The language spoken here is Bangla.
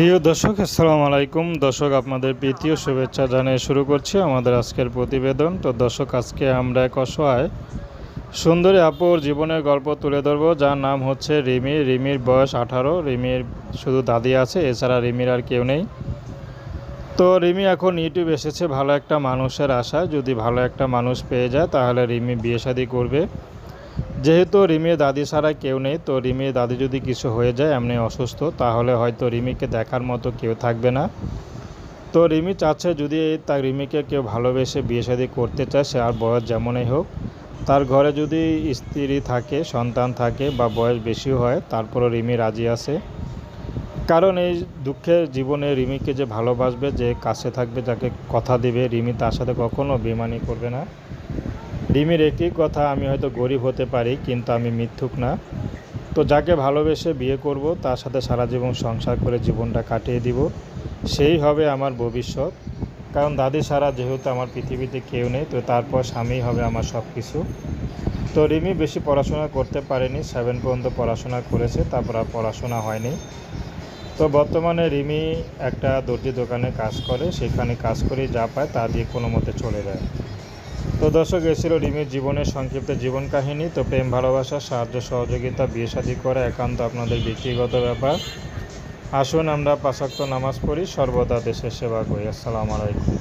প্রিয় দর্শক, আসসালামু আলাইকুম। দর্শক, আপনাদের প্রীতীয় শুভেচ্ছা জানিয়ে শুরু করছি আমাদের আজকের প্রতিবেদন। তো দর্শক, আজকে আমরা এক অসহায় সুন্দরী আপুর জীবনের গল্প তুলে ধরবো, যার নাম হচ্ছে রিমি। রিমির বয়স আঠারো, রিমির শুধু দাদি আছে, এছাড়া রিমির আর কেউ নেই। তো রিমি এখন ইউটিউব এসেছে ভালো একটা মানুষের আশায়। যদি ভালো একটা মানুষ পেয়ে যায়, তাহলে রিমি বিয়ে শাদী করবে। যেহেতু রিমির দাদি ছাড়া কেউ নেই, তো রিমির দাদি যদি কিছু হয়ে যায় এমনি অসুস্থ, তাহলে হয়তো রিমিকে দেখার মতো কেউ থাকবে না। তো রিমি চাচ্ছে যদি তার রিমিকে কেউ ভালোবেসে বিয়ে শাদী করতে চায়, সে আর বয়স যেমনই হোক, তার ঘরে যদি স্ত্রী থাকে, সন্তান থাকে বা বয়স বেশি হয়, তারপরও রিমি রাজি আছে। কারণ এই দুঃখের জীবনে রিমিকে যে ভালোবাসবে, যে কাছে থাকবে, যাকে কথা দিবে, রিমি তার সাথে কখনো বেমানি করবে না। রিমির একই কথা আমি হয়তো গরিব হতে পারি, কিন্তু আমি মিথ্যুক না। তো যাকে ভালোবেসে বিয়ে করব, তার সাথে সারা জীবন সংসার করে জীবনটা কাটিয়ে দিব, সেই হবে আমার ভবিষ্যৎ। কারণ দাদি ছাড়া যেহেতু আমার পৃথিবীতে কেউ নেই, তো তারপর স্বামী হবে আমার সব কিছু তো রিমি বেশি পড়াশোনা করতে পারেনি, সেভেন পর্যন্ত পড়াশোনা করেছে, তারপর আর পড়াশোনা হয়নি। তো বর্তমানে রিমি একটা দর্জি দোকানে কাজ করে, সেখানে কাজ করে যা পায় তা দিয়ে কোনো মতে চলে যায়। তো দর্শক এসেছিল রিমির জীবনের সংক্ষিপ্ত জীবন কাহিনী। তো প্রেম, ভালোবাসা, সাহায্য, সহযোগিতা, বিয়ে, শাদী করা একান্ত আপনাদের ব্যক্তিগত ব্যাপার। আসুন আমরা পাশাক্ত নামাজ পড়ি, সর্বদা দেশের সেবা করি। আসসালামু আলাইকুম।